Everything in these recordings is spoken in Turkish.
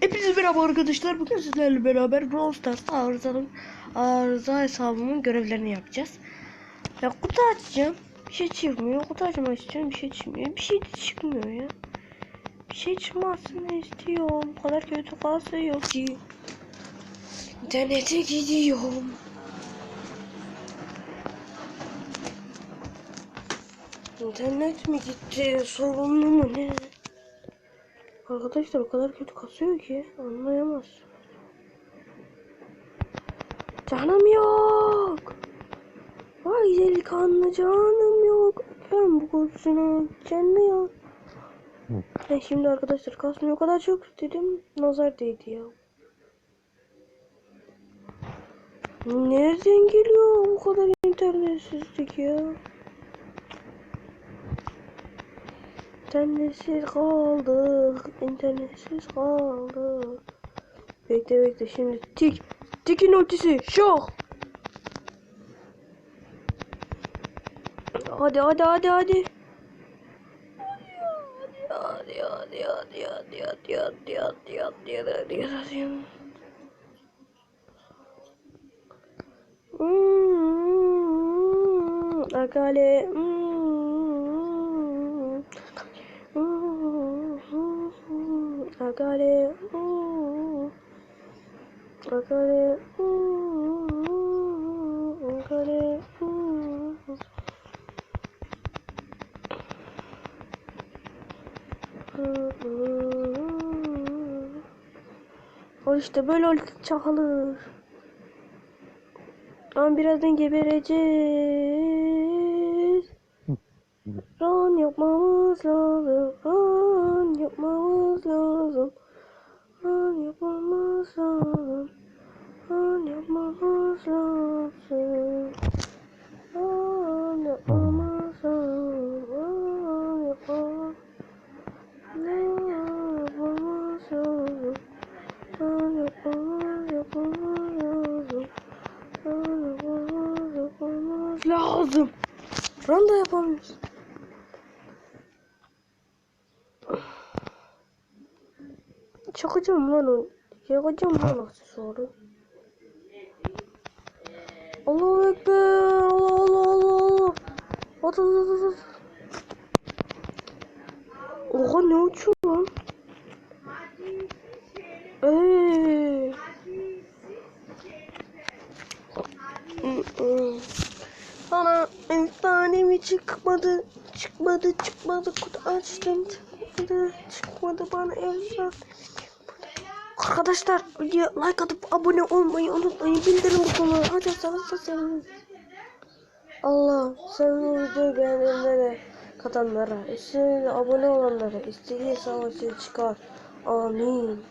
Hepinize merhaba arkadaşlar. Bugün sizlerle beraber Brawl Stars arızanın arıza hesabımın görevlerini yapacağız. Ya kutu açacağım. Bir şey çıkmıyor. Kutu açmak istiyorum. Bir şey çıkmıyor. Bir şey çıkmıyor ya. Bir şey çıkmasını istiyorum. O kadar kötü kasıyor ki. İnternete gidiyorum. İnternet mi gitti? Sorunlu mu ne? Arkadaşlar o kadar kötü kasıyor ki anlayamaz. Canım yok. Vay delikanlı canım yok. Ben bu kutusuna canı yok. E şimdi arkadaşlar kasmıyor o kadar çok dedim nazar değdi ya. Nereden geliyor bu kadar internetsizlik ya? İnternetsiz kaldık. internetsiz kaldık. Bekle bekle şimdi tik. Tikin ultisi. Şok. Hadi hadi hadi hadi. Hadi hadi hadi hadi hadi hadi hadi hadi hadi hadi hadi hadi Hmm, Akale. Hmm. Agare uuu. Agare uuu. Agare uuu. Al işte böyle ulti çalır. Ama birazdan geberecek. Run yapmamız lazım. Run yapmamız lazım. Run yapmamız lazım. Run yapmamız lazım. Çakacağım lan onu. Yakacağım lan aksesuarı. Allahu Ekber. Allah Allah Allah Allah. At at at at. Oha ne uçuyor lan? Eee. Bana efsanemi çıkmadı. Çıkmadı çıkmadı. Kutu açtım çıkmadı. Çıkmadı bana efsane. Arkadaşlar video like atıp abone olmayı unutmayın. Bildirim butonunu açarsanız sevinirim. Allah bu videoyu beğenenlere katanlara, üstüne abone olanlara istediği savaşı çıkar. Amin.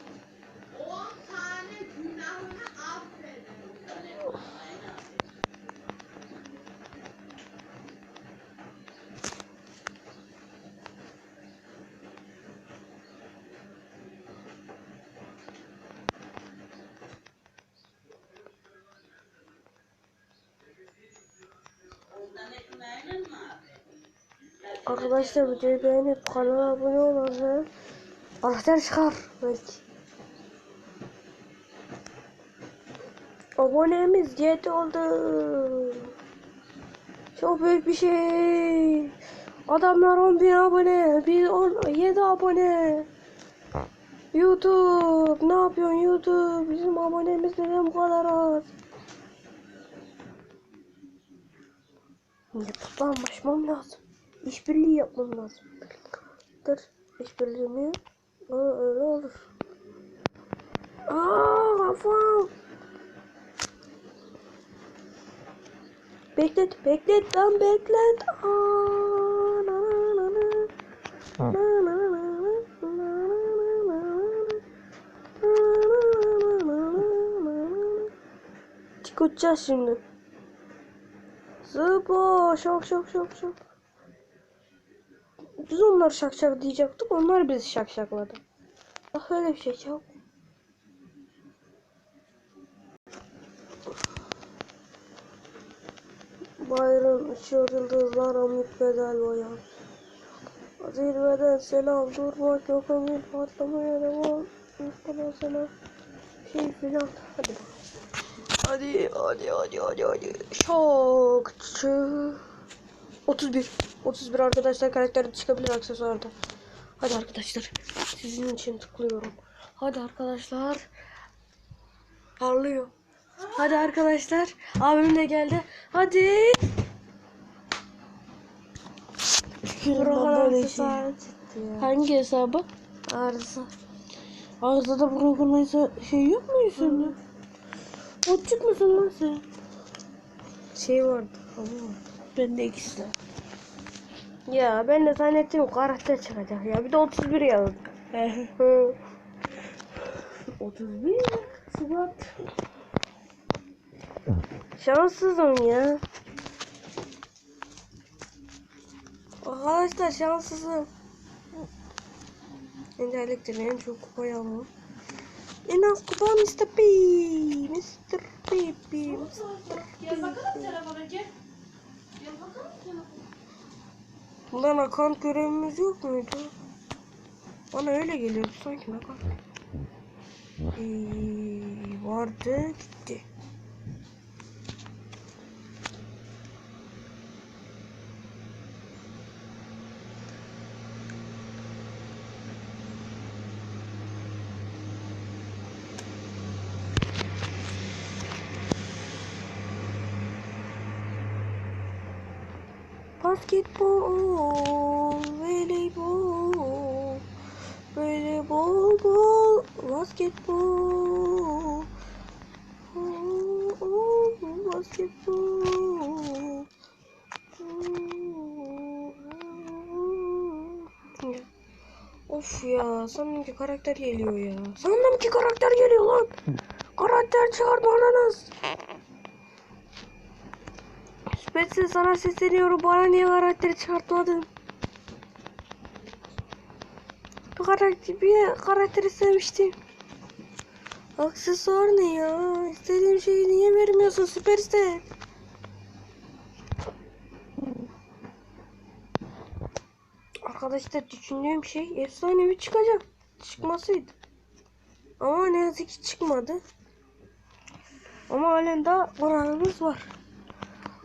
Arkadaşlar videoyu beğenip kanala abone olanlara anahtar çıkar belki. Abonemiz 7 oldu. Çok büyük bir şey. Adamlar 10 bin abone. Biz 10, 7 abone. YouTube ne yapıyorsun YouTube? Bizim abonemiz neden bu kadar az? YouTube'dan başlamam lazım işbirliği yapmam lazım. Dur işbirliğini. Aa, öyle olur. Aa kafam. Beklet beklet lan beklet. Aa, na, na, na, na. Na, na, na. Çıkacağız şimdi. Zıbo şok şok şok şok. Biz onları şak şak diyecektik. Onlar bizi şak şakladı. Bak öyle bir şey yok. Bayram uçuyor yıldızlar amut bedel boyan. Zirveden selam durmak yok ömür patlamaya devam. Bana sana şey filan. Hadi bakalım. Hadi hadi hadi hadi hadi. Şokçu. 31. 31 arkadaşlar karakter çıkabilir aksesuarda. Hadi arkadaşlar. Sizin için tıklıyorum. Hadi arkadaşlar. Parlıyor. Hadi arkadaşlar. Abim de geldi. Hadi. Böyle aksesuar şey. Hangi hesabı? Arıza. Arızada bırakılmaysa şey yok mu sende? O çıkmasın lan sen. Şey vardı. Hava vardı. Bende ikisi de. Ya ben de zannettim karakter çıkacak ya. Bir de 31 yazdı. Hı. 31 Şubat. Şanssızım ya. Arkadaşlar şanssızım. Enderliktir en çok kupayı alalım. En az kupa Mr. P. Mr. P. P. Mr. Gel bakalım telefona gel. Gel bakalım telefona. Ulan akant görevimiz yok muydu? Bana öyle geliyordu sanki akant. Ee, vardı gitti. Basketbol, Of ya, sanırım ki karakter geliyor ya. Sanırım ki karakter geliyor lan. Karakter çağırmanız. Spets'e sana sesleniyorum. Bana niye karakteri çıkartmadın? Bir karakter, bir karakteri sevmiştim. Aksesuar ne ya? İstediğim şeyi niye vermiyorsun Süperstar? Arkadaşlar düşündüğüm şey efsanevi çıkacak. Çıkmasıydı. Ama ne yazık ki çıkmadı. Ama halen daha kararımız var.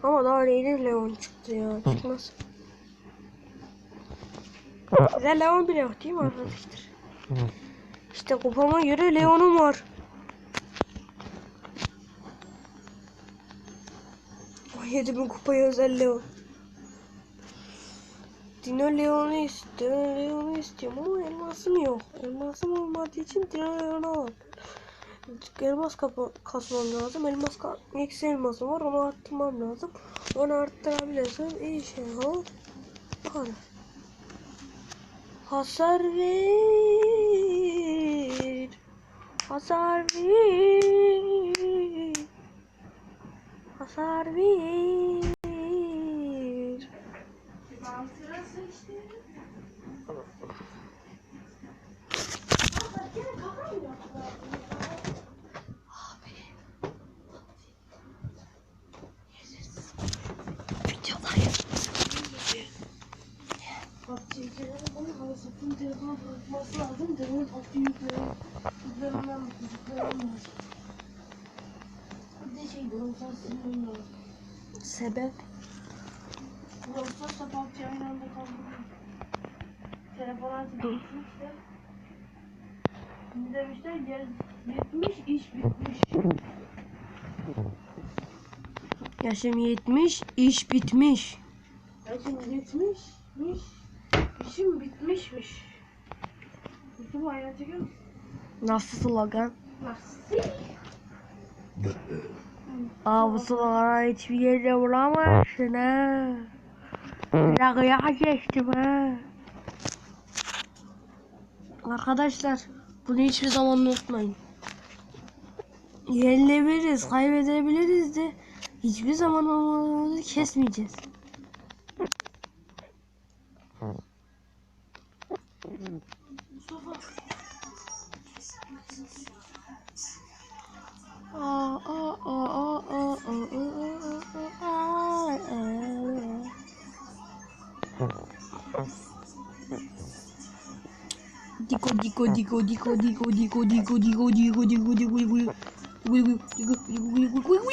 Ama daha neydi Leon çıktı ya. Çıkmaz. Bize Leon bile yok değil mi arkadaşlar? İşte kupama göre Leon'um var. 17 bin kupaya özel Leon. Dino Leon'u istiyor. Leon'u istiyorum ama elmasım yok. Elmasım olmadığı için Dino Leon'u al. Elmas kapa kasmam lazım. Elmas ka eksi elmasım var. Onu arttırmam lazım. Onu arttırabilirsem iyi şey olur. Bu. Hasar ver. Hasar ver. Hasar ver. Bana sırası işte. PUBG'ye bana Hasat'ın telefonu bırakması lazım. Demin PUBG yüklerim. Yüklemem yüklemem lazım. Bir de şey Browser silmem lazım. Sebep? Browser'sa PUBG aynı anda kaldırıyor. Telefon bitmişti. Şimdi demişler gel 70 iş bitmiş. Yaşım 70, iş bitmiş. Yaşım 70'miş. İşim bitmişmiş. Bütün hayatı gör. Nasıl slogan? Nasıl? Aa bu sloganı hiçbir yerde bulamazsın ha. Rakıya geçtim ha. Arkadaşlar bunu hiçbir zaman unutmayın. Yenilebiliriz, kaybedebiliriz de hiçbir zaman onu kesmeyeceğiz. Mustafa. Aa, aa, aa, aa, aa, aa. Diko diko diko diko diko diko diko diko diko diko diko diko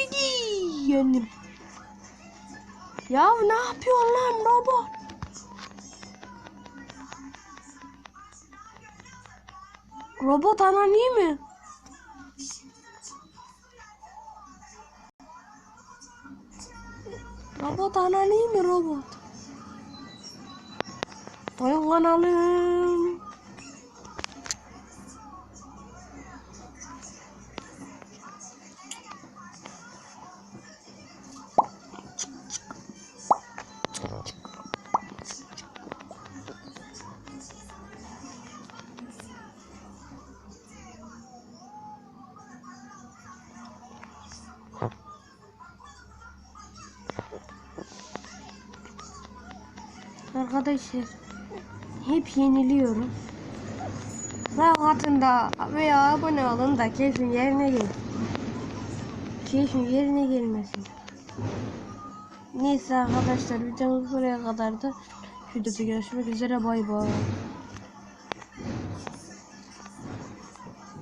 Yendim. Ya ne yapıyorsun lan robot? Robot anan iyi mi? Robot anan iyi mi robot? Dayanalım. Arkadaşlar hep yeniliyorum. Like atın da veya abone olun da keyfin yerine gel. Keyfin yerine gelmesin. Neyse arkadaşlar videomuz buraya kadardı. Videoda görüşmek üzere bay bay.